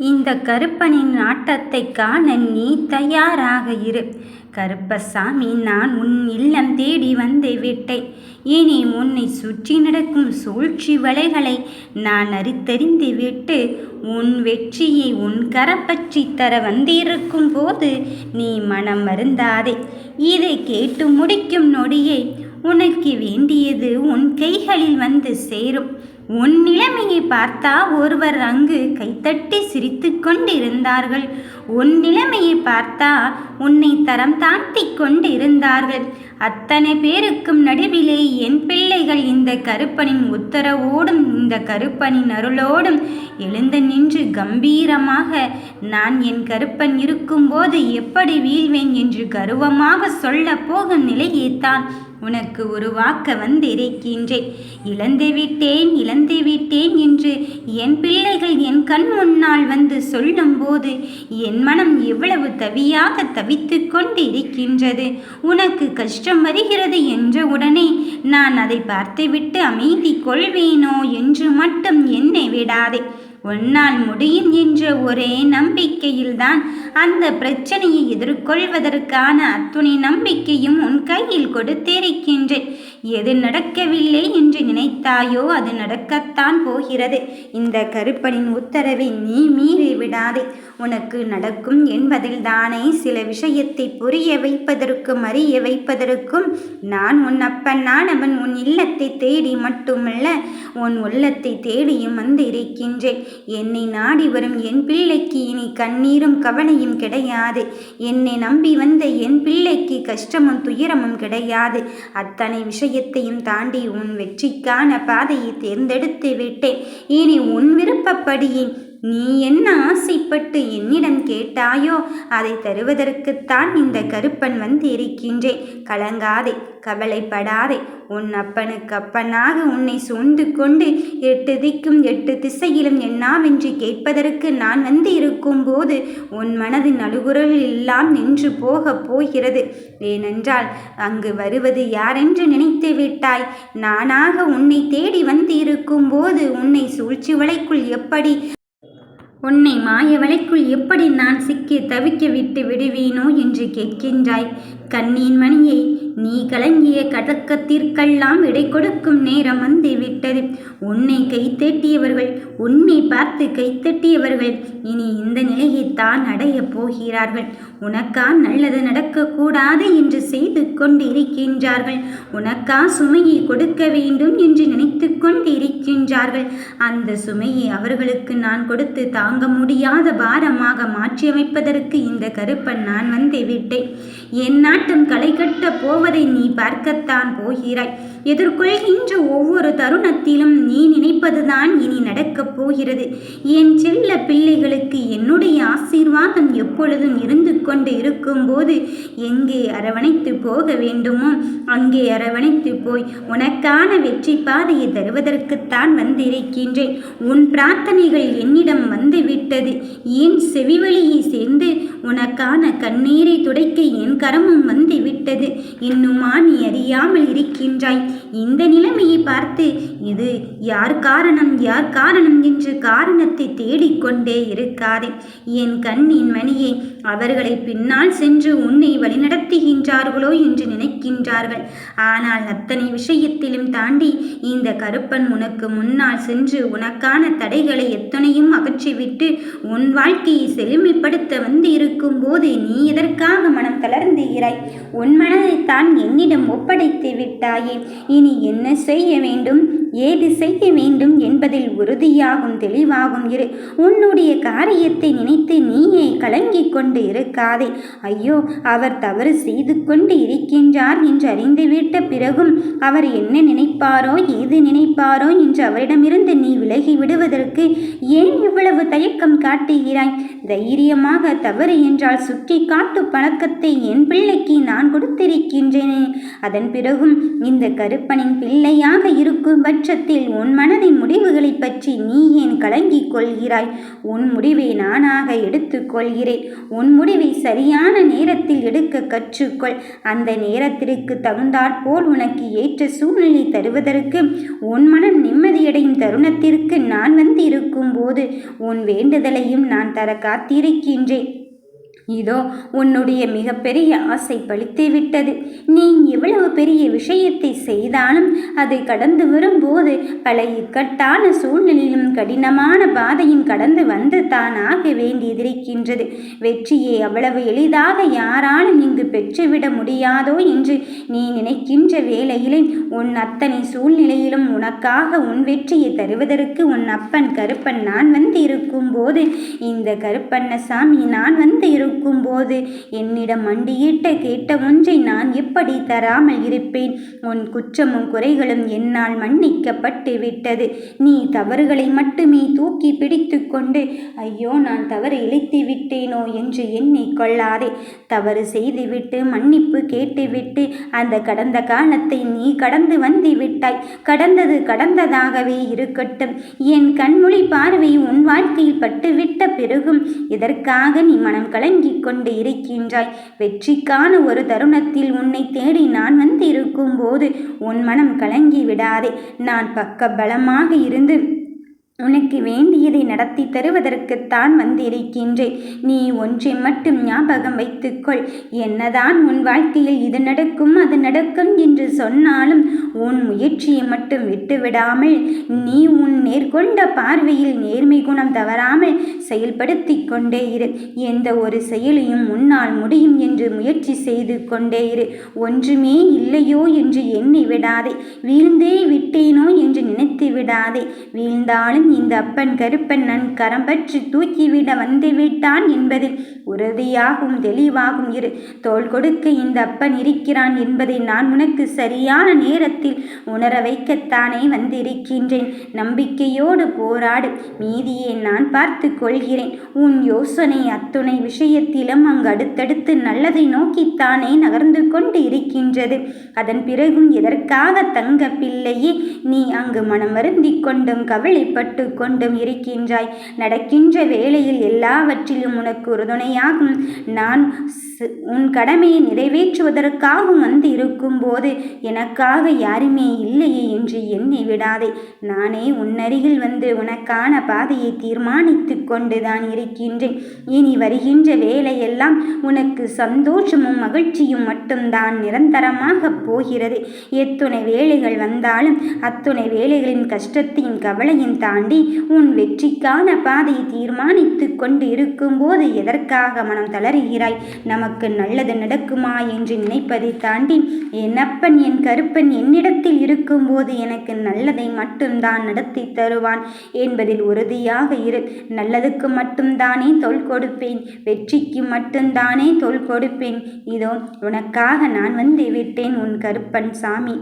இந்த கருப்பனின் ஆட்டத்தை காண நீ தயாராக இரு. கருப்பசாமி நான் உன் இல்லம் தேடி வந்து விட்டேன். இனி உன்னை சுற்றி நடக்கும் சூழ்ச்சி வலைகளை நான் அறித்தறிந்து விட்டு உன் வெற்றியை உன் கரப்பற்றி தர வந்திருக்கும் போது நீ மனம் மருந்தாதே இதை கேட்டு முடிக்கும் நொடியே உனக்கு வேண்டியது உன் கைகளில் வந்து சேரும். உன் நிலைமையை பார்த்தா ஒருவர் அங்கு கைத்தட்டி சிரித்து கொண்டிருந்தார்கள். உன் நிலைமையை பார்த்தா உன்னை தரம் தாழ்த்தி கொண்டிருந்தார்கள். அத்தனை பேருக்கும் நடுவிலே என் பிள்ளைகள் இந்த கருப்பனின் உத்தரவோடும் இந்த கருப்பனின் அருளோடும் எழுந்து நின்று கம்பீரமாக நான் என் கருப்பன் இருக்கும்போது எப்படி வீழ்வேன்? என்று கருவமாக சொல்ல போகும் நிலையைத்தான் உனக்கு உருவாக்க வந்திருக்கின்றேன் இழந்து விட்டேன் இழந்து விட்டேன் என்று என் பிள்ளைகள் என் கண் முன்னால் வந்து சொல்லும்போது என் மனம் எவ்வளவு தவியாக தவித்து கொண்டு இருக்கின்றது உனக்கு கஷ்டம் வருகிறது என்ற உடனே நான் அதை பார்த்துவிட்டு அமைதி கொள்வேனோ என்று மட்டும் என்னை விடாதே. உன்னால் முடியும் என்ற ஒரே நம்பிக்கையில்தான் அந்த பிரச்சனையை எதிர்கொள்வதற்கான அத்துணை நம்பிக்கையும் உன் கையில் கொடுத்திருக்கின்றேன் எது நடக்கவில்லை என்று நினைத்தாயோ அது நடக்கத்தான் போகிறது. இந்த கருப்பனின் உத்தரவை நீ மீறி விடாதே. உனக்கு நடக்கும் என்பதில் தானே சில விஷயத்தை புரிய வைப்பதற்கும் அறிய வைப்பதற்கும் நான் உன் அப்பன் நான் அவன் உன் இல்லத்தை தேடி மட்டுமல்ல உன் உள்ளத்தை தேடியும் வந்து இருக்கின்றேன். என்னை நாடி வரும் என் பிள்ளைக்கு இனி கண்ணீரும் கவனையும் கவலையும் கிடையாது. என்னை நம்பி வந்த என் பிள்ளைக்கு கஷ்டமும் துயரமும் கிடையாது. அத்தனை விஷயத்தையும் தாண்டி உன் வெற்றிக்கான பாதையை தேர்ந்தெடுத்து விட்டேன். இனி உன் விருப்பப்படியே நீ என்ன ஆசைப்பட்டு என்னிடம் கேட்டாயோ அதை தருவதற்குத்தான் இந்த கருப்பன் வந்து இருக்கின்றேன் கலங்காதே கவலைப்படாதே. உன் அப்பனுக்கு அப்பனாக உன்னை சூழ்ந்து கொண்டு எட்டு திக்கும் எட்டு திசையிலும் என்னாவென்று கேட்பதற்கு நான் வந்து இருக்கும்போது உன் மனதின் அழுகுரல் எல்லாம் நின்று போகப் போகிறது. ஏனென்றால் அங்கு வருவது யாரென்று நினைத்து விட்டாய். நானாக உன்னை தேடி வந்து இருக்கும்போது உன்னை சூழ்ச்சி வலைக்குள் எப்படி உன்னை மாயவலைக்குள் எப்படி நான் சிக்கி தவிக்க விட்டு விடுவேனோ என்று கேட்கின்றாய். கண்ணின் மணியை நீ கலங்கிய கடக்கத்திற்கெல்லாம் இடை கொடுக்கும் நேரம் வந்து விட்டது உன்னை கைத்தட்டியவர்கள் உன்னை பார்த்து கைத்தட்டியவர்கள் இனி இந்த நிலையைத்தான் அடையப் போகிறார்கள். உனக்கா நல்லது நடக்கக்கூடாது என்று செய்து கொண்டு இருக்கின்றார்கள் உனக்கா சுமையை கொடுக்க வேண்டும் என்று நினைத்து கொண்டு இருக்கின்றார்கள் அந்த சுமையை அவர்களுக்கு நான் கொடுத்து தாங்க முடியாத பாரமாக மாற்றியமைப்பதற்கு இந்த கருப்பன் நான் வந்து விட்டேன். என் நாட்டம் களை கட்ட போவதை நீ பார்க்கத்தான் போகிறாய். எதிர்கொள்கின்ற ஒவ்வொரு தருணத்திலும் நீ நினைப்பதுதான் இனி நடக்கப் போகிறது. என் செல்ல பிள்ளைகளுக்கு என்னுடைய ஆசீர்வாதம் எப்பொழுதும் இருந்து கொண்டு இருக்கும்போது எங்கே அரவணைத்து போக வேண்டுமோ அங்கே அரவணைத்து போய் உனக்கான வெற்றி பாதையை தருவதற்குத்தான் வந்திருக்கின்றேன். உன் பிரார்த்தனைகள் என்னிடம் வந்துவிட்டது. என் செவிவழியை சேர்ந்து உனக்கான கண்ணீரை துடைக்க என் கரமும் வந்து விட்டது இன்னுமா நீ அறியாமல் இருக்கின்றாய். இந்த நிலைமையை பார்த்து இது யார் காரணம் யார் காரணம் என்று காரணத்தை தேடிக்கொண்டே இருக்காதே. என் கண்ணின் மணியே அவர்களை பின்னால் சென்று உன்னை வழிநடத்துகின்றார்களோ என்று நினைக்கின்றார்கள். ஆனால் அத்தனை விஷயத்திலும் தாண்டி இந்த கருப்பன் உனக்கு முன்னால் சென்று உனக்கான தடைகளை எத்தனையும் அகற்றிவிட்டு உன் வாழ்க்கையை செழுமைப்படுத்த வந்து இருக்கும் போது நீ எதற்காக மனம் தளர்ந்துகிறாய் உன் மனதைத்தான் என்னிடம் ஒப்படைத்து விட்டாயே இனி என்ன செய்ய வேண்டும்? ஏது செய்ய வேண்டும் என்பதில் உறுதியாகும் தெளிவாகும் இரு. உன்னுடைய காரியத்தை நினைத்து நீயே கலங்கிக் கொண்டு இருக்காதே. ஐயோ அவர் தவறு செய்து கொண்டு இருக்கின்றார் என்று அறிந்துவிட்ட பிறகும் அவர் என்ன நினைப்பாரோ ஏது நினைப்பாரோ என்று அவரிடமிருந்து நீ விலகி விடுவதற்கு ஏன் இவ்வளவு தயக்கம் காட்டுகிறாய்? தைரியமாக தவறு என்றால் சுற்றி காட்டு பழக்கத்தை என் பிள்ளைக்கு நான் கொடுத்திருக்கின்றேனே. அதன் பிறகும் இந்த கருப்பனின் பிள்ளையாக இருக்கும் பட்சத்தில் உன் மனதின் முடிவுகளைப் பற்றி நீ ஏன் கலங்கிக் கொள்கிறாய்? உன் முடிவை நானாக எடுத்துக்கொள்கிறேன் உன் முடிவை சரியான நேரத்தில் எடுக்க கற்றுக்கொள். அந்த நேரத்திற்கு தகுந்தாற்போல் உனக்கு ஏற்ற சூழ்நிலை தருவதற்கு உன் மனம் நிம்மதியடையும் தருணத்திற்கு நான் வந்து இருக்கும்போது உன் வேண்டுதலையும் நான் தர காத்திருக்கின்றேன். இதோ உன்னுடைய மிகப்பெரிய ஆசை பழித்துவிட்டது. நீ எவ்வளவு பெரிய விஷயத்தை செய்தாலும் அதை கடந்து வரும்போது பல இக்கட்டான சூழ்நிலையிலும் கடினமான பாதையும் கடந்து வந்து தான் ஆக வேண்டியதிருக்கின்றது. வெற்றியை அவ்வளவு எளிதாக யாராலும் இங்கு பெற்றுவிட முடியாதோ என்று நீ நினைக்கின்ற வேளையிலே உன் அத்தனை சூழ்நிலையிலும் உனக்காக உன் வெற்றியை தருவதற்கு உன் அப்பன் கருப்பன் நான் வந்து இருக்கும்போது இந்த கருப்பண்ணசாமி நான் வந்து இருக்கும் இருக்கும்போது என்னிடம் மண்டியிட்ட கேட்ட ஒன்றை நான் எப்படி தராமல் இருப்பேன்? உன் குற்றமும் குறைகளும் என்னால் மன்னிக்கப்பட்டு விட்டது. நீ தவறுகளை மட்டுமே தூக்கி பிடித்து கொண்டு ஐயோ நான் தவறு இழைத்து விட்டேனோ என்று எண்ணிக் கொள்ளாதே. தவறு செய்துவிட்டு மன்னிப்பு கேட்டுவிட்டு அந்த கடந்த காலத்தை நீ கடந்து வந்து விட்டாய். கடந்தது கடந்ததாகவே இருக்கட்டும். என் கண்மொழி பார்வை உன் வாழ்க்கையில் பட்டுவிட்ட பிறகும் இதற்காக நீ மனம் கலங்கி ஏங்கிக் கொண்டு இருக்கின்றாய். வெற்றிக்கான ஒரு தருணத்தில் உன்னை தேடி நான் வந்து இருக்கும்போது உன் மனம் கலங்கி விடாதே. நான் பக்க பலமாக இருந்து உனக்கு வேண்டியதை நடத்தி தருவதற்குத்தான் வந்திருக்கின்றேன். நீ ஒன்றை மட்டும் ஞாபகம் வைத்துக்கொள். என்னதான் உன் வாழ்க்கையில் இது நடக்கும் அது நடக்கும் என்று சொன்னாலும் உன் முயற்சியை மட்டும் விட்டுவிடாமல் நீ உன் நேர்கொண்ட பார்வையில் நேர்மை குணம் தவறாமல் செயல்படுத்தி கொண்டே இரு. எந்த ஒரு செயலையும் உன்னால் முடியும் என்று முயற்சி செய்து கொண்டே இரு. ஒன்றுமே இல்லையோ என்று எண்ணி விடாதே. வீழ்ந்தே விட்டேனோ என்று நினைத்து விடாதே. வீழ்ந்தாலும் இந்த அப்பன் கருப்பன் நன் கரம் பற்றி தூக்கிவிட வந்துவிட்டான் என்பதில் உறுதியாகவும் தெளிவாகும். இரு. தோல் கொடுக்க இந்த அப்பன் இருக்கிறான் என்பதை நான் உனக்கு சரியான நேரத்தில் உணர வைக்கத்தானே வந்திருக்கின்றேன். நம்பிக்கையோடு போராடு. மீதியை நான் பார்த்து கொள்கிறேன். உன் யோசனை அத்துணை விஷயத்திலும் அங்கு அடுத்தடுத்து நல்லதை நோக்கித்தானே நகர்ந்து கொண்டு இருக்கின்றது. அதன் பிறகும் எதற்காக தங்க பிள்ளையே நீ அங்கு மனமருந்திக் கொண்டும் கவலைப்பட்டு கொண்டும் இருக்கின்றாய். நடக்கின்ற வேளையில் எல்லாவற்றிலும் உனக்கு உறுதுணையாகும். நான் உன் கடமையை நிறைவேற்றுவதற்காகவும் வந்து இருக்கும்போது எனக்காக யாருமே இல்லையே என்று எண்ணி விடாதே. நானே உன்னருகில் வந்து உனக்கான பாதையை தீர்மானித்து கொண்டுதான் இருக்கின்றேன். இனி வருகின்ற வேலையெல்லாம் உனக்கு சந்தோஷமும் மகிழ்ச்சியும் மட்டும்தான் நிரந்தரமாக போகிறது. எத்துணை வேலைகள் வந்தாலும் அத்துணை வேலைகளின் கஷ்டத்தையும் கவலையும் தாண்டி உன் வெற்றிக்கான பாதையை தீர்மானித்து கொண்டு இருக்கும்போது எதற்காக மனம் தளருகிறாய்? நமக்கு நல்லது நடக்குமா என்று நினைப்பதை தாண்டி என் அப்பன் என் கருப்பன் என்னிடத்தில் இருக்கும்போது எனக்கு நல்லதை மட்டும்தான் நடத்தி தருவான் என்பதில் உறுதியாக இரு. நல்லதுக்கு மட்டும்தானே தொல் கொடுப்பேன் வெற்றிக்கு மட்டும்தானே தொல் கொடுப்பேன். இதோ உனக்காக நான் வந்து விட்டேன் உன் கருப்பன் சாமி.